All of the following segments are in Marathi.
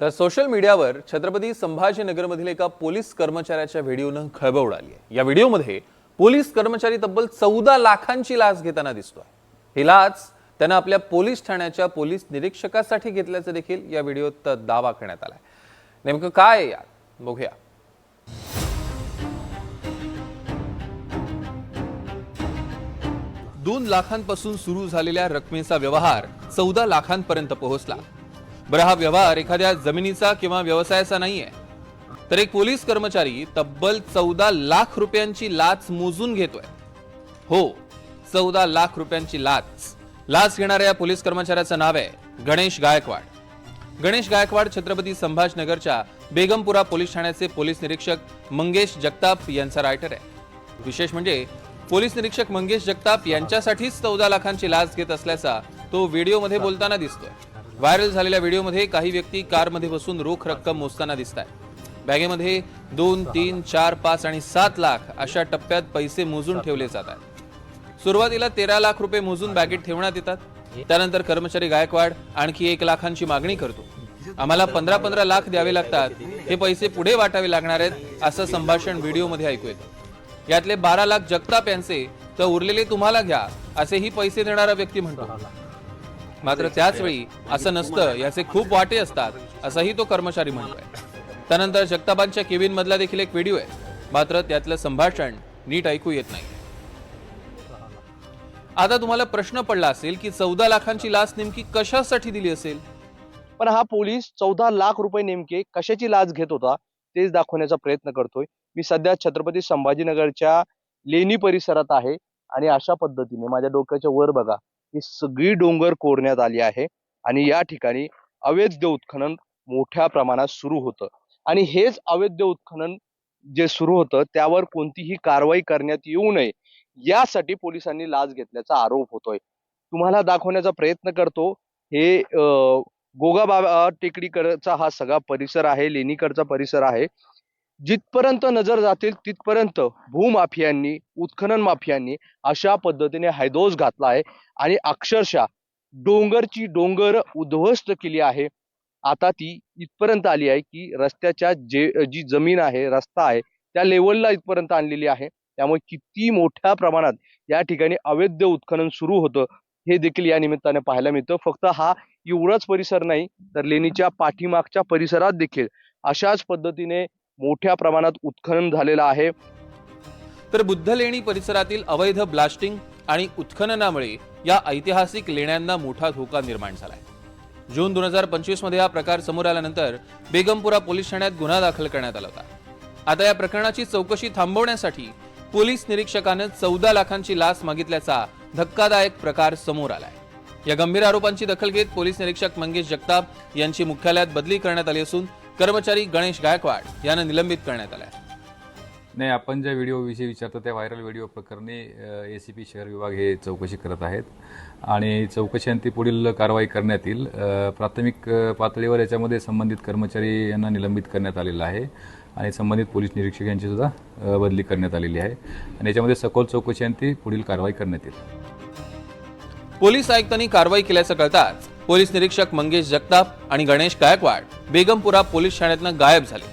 तर सोशल मीडियावर छत्रपती संभाजीनगरमधील एका पोलीस कर्मचाऱ्याच्या व्हिडिओनं खळबळ उडाली आहे. या व्हिडिओमध्ये पोलीस कर्मचारी तब्बल चौदा लाखांची लाच घेताना दिसतोय. ही लाच त्यानं आपल्या पोलीस ठाण्याच्या पोलीस निरीक्षकासाठी घेतल्याचं देखील या व्हिडिओत दावा करण्यात आलाय. नेमकं काय यार यात? बघूया. दोन लाखांपासून सुरू झालेल्या रकमेचा व्यवहार चौदा लाखांपर्यंत पोहोचला. बरं हा व्यवहार एखाद्या जमिनीचा किंवा व्यवसायाचा नाहीये. तर एक पोलीस कर्मचारी तब्बल चौदा लाख रुपयांची लाच मोजून घेतोय. हो चौदा लाख रुपयांची लाच. लाच घेणाऱ्या या पोलीस कर्मचाऱ्याचं नाव आहे गणेश गायकवाड. गणेश गायकवाड छत्रपती संभाजनगरच्या बेगमपुरा पोलीस ठाण्याचे पोलीस निरीक्षक मंगेश जगताप यांचा रायटर आहे. विशेष म्हणजे पोलीस निरीक्षक मंगेश जगताप यांच्यासाठीच चौदा लाखांची लाच घेत असल्याचा तो व्हिडिओमध्ये बोलताना दिसतोय. व्हायरल झालेल्या व्हिडिओमध्ये काही व्यक्ती कारमध्ये बसून रोख रक्कम मोजताना दिसत आहे बॅगेमध्ये दोन तीन चार पाच आणि सात लाख अशा टप्प्यात पैसे मोजून ठेवले जात आहेत. सुरुवातीला तेरा लाख रुपये मोजून बॅगेत ठेवण्यात येतात. त्यानंतर कर्मचारी गायकवाड आणखी एक लाखांची मागणी करतो. आम्हाला पंधरा पंधरा लाख द्यावे लागतात. हे पैसे पुढे वाटावे लागणार आहेत असं संभाषण व्हिडिओमध्ये ऐकू येतं. यातले बारा लाख जगताप यांचे तर उरलेले तुम्हाला घ्या असेही पैसे देणारा व्यक्ती म्हणतो. मात्र त्याच वेळी असं नसतं याचे खूप वाटे असतात असंही तो कर्मचारी म्हणतोय. त्यानंतर जगतापांच्या केबिन मधला देखील एक व्हिडिओ आहे. मात्र त्यातलं संभाषण नीट ऐकू येत नाही. आता तुम्हाला प्रश्न पडला असेल की चौदा लाखांची लाच नेमकी कशासाठी दिली असेल? पण हा पोलीस चौदा लाख रुपये नेमके कशाची लाच घेत होता तेच दाखवण्याचा प्रयत्न करतोय. मी सध्या छत्रपती संभाजीनगरच्या लेणी परिसरात आहे आणि अशा पद्धतीने माझ्या डोक्याच्या वर बघा ही सगळी डोंगर कोरण्यात आली आहे आणि या ठिकाणी अवैध उत्खनन मोठ्या प्रमाणात सुरू होतं. आणि हेच अवैध उत्खनन जे सुरू होतं त्यावर कोणतीही कारवाई करण्यात येऊ नये यासाठी पोलिसांनी लाच घेतल्याचा आरोप होतोय. तुम्हाला दाखवण्याचा प्रयत्न करतो हे अं, गोगाबाबा टेकडीकडचा हा सगळा परिसर आहे लेणीकडचा परिसर आहे. जिथपर्यंत नजर जातील तिथपर्यंत भूमाफियांनी उत्खनन माफियांनी अशा पद्धतीने हैदोस घातला आहे. आणि अक्षरशः डोंगरची डोंगर उद्ध्वस्त केली आहे. आता ती इथपर्यंत आली आहे की रस्त्याच्या जे जी जमीन आहे रस्ता आहे त्या लेवलला इथपर्यंत आणलेली आहे. त्यामुळे किती मोठ्या प्रमाणात या ठिकाणी अवैध उत्खनन सुरू होतं हे देखील या निमित्ताने पाहायला मिळतं. फक्त हा एवढाच परिसर नाही तर लेणीच्या पाठीमागच्या परिसरात देखील अशाच पद्धतीने मोठ्या प्रमाणात उत्खनन झालेलं आहे. तर बुद्धलेणी परिसरातील अवैध ब्लास्टिंग आणि उत्खननामुळे या ऐतिहासिक लेण्यांना मोठा धोका निर्माण झालाय. जून दोन हजार पंचवीसमध्ये हा प्रकार समोर आल्यानंतर बेगमपुरा पोलीस ठाण्यात गुन्हा दाखल करण्यात आला होता. आता या प्रकरणाची चौकशी थांबवण्यासाठी पोलीस निरीक्षकानं चौदा लाखांची लाच मागितल्याचा धक्कादायक प्रकार समोर आलाय. या गंभीर आरोपांची दखल घेत पोलीस निरीक्षक मंगेश जगताप यांची मुख्यालयात बदली करण्यात आली असून कर्मचारी गणेश गायकवाड यांना निलंबित करण्यात आलाय. नाही आपण ज्या व्हिडिओविषयी विचारतो त्या व्हायरल व्हिडिओ प्रकरणी ए सी पी शहर विभाग हे चौकशी करत आहेत. आणि चौकशीअंती पुढील कारवाई करण्यात येईल. प्राथमिक पातळीवर याच्यामध्ये संबंधित कर्मचारी यांना निलंबित करण्यात आलेलं आहे. आणि संबंधित पोलीस निरीक्षक यांची सुद्धा बदली करण्यात आलेली आहे. आणि याच्यामध्ये सखोल चौकशीअंती पुढील कारवाई करण्यात येईल. पोलीस आयुक्तांनी कारवाई केल्याचं कळताच पोलीस निरीक्षक मंगेश जगताप आणि गणेश गायकवाड बेगमपुरा पोलीस ठाण्यातनं गायब झाले.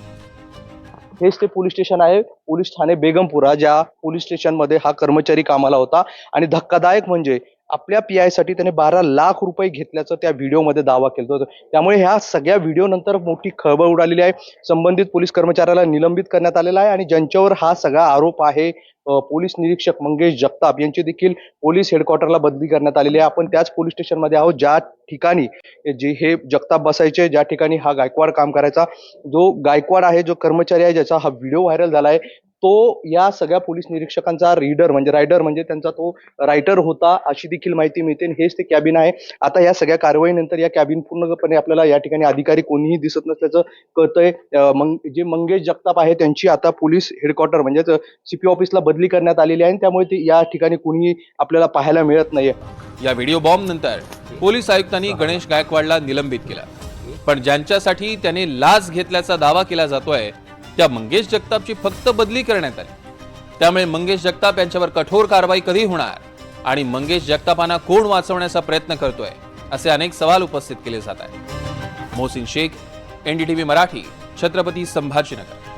हेच ते पोलीस स्टेशन आहे. पोलीस ठाणे बेगमपुरा ज्या पोलीस स्टेशनमध्ये हा कर्मचारी कामाला होता. आणि धक्कादायक म्हणजे आपल्या पी आयसाठी त्याने बारा लाख रुपये घेतल्याचं त्या व्हिडिओमध्ये दावा केला होता. त्यामुळे ह्या सगळ्या व्हिडिओ नंतर मोठी खळबळ उडालेली आहे. संबंधित पोलीस कर्मचाऱ्याला निलंबित करण्यात आलेला आहे आणि ज्यांच्यावर हा सगळा आरोप आहे पोलीस निरीक्षक मंगेश जगताप यांची देखील पोलीस हेडक्वार्टरला बदली करण्यात आलेली आहे. आपण त्याच पोलीस स्टेशनमध्ये आहोत ज्या ठिकाणी जे हे जगताप बसायचे ज्या ठिकाणी हा गायकवाड काम करायचा. जो गायकवाड आहे जो कर्मचारी आहे ज्याचा हा व्हिडिओ व्हायरल झाला आहे तो या सगळ्या पोलीस निरीक्षकांचा रीडर म्हणजे रायडर म्हणजे त्यांचा तो रायटर होता अशी देखील माहिती मिळते. हेच ते कॅबिन आहे. आता या सगळ्या कारवाईनंतर या कॅबिन पूर्णपणे आपल्याला या ठिकाणी अधिकारी कोणीही दिसत नसल्याचं कळतंय. मंग जे मंगेश जगताप आहे त्यांची आता पोलीस हेडक्वार्टर म्हणजेच सीपी ऑफिसला बदली करण्यात आलेली आहे. आणि त्यामुळे ते या ठिकाणी कोणीही आपल्याला पाहायला मिळत नाहीये. या व्हिडिओ बॉम्ब नंतर पोलीस आयुक्तांनी गणेश गायकवाडला निलंबित केला. पण ज्यांच्यासाठी त्याने लाच घेतल्याचा दावा केला जातोय त्या मंगेश जगतापची फक्त बदली करण्यात आली. त्यामुळे मंगेश जगताप यांच्यावर कठोर कारवाई कधी होणार आणि मंगेश जगतापांना कोण वाचवण्याचा प्रयत्न करतोय असे अनेक सवाल उपस्थित केले जात आहेत. मोहसिन शेख एनडीटीव्ही मराठी छत्रपती संभाजीनगर.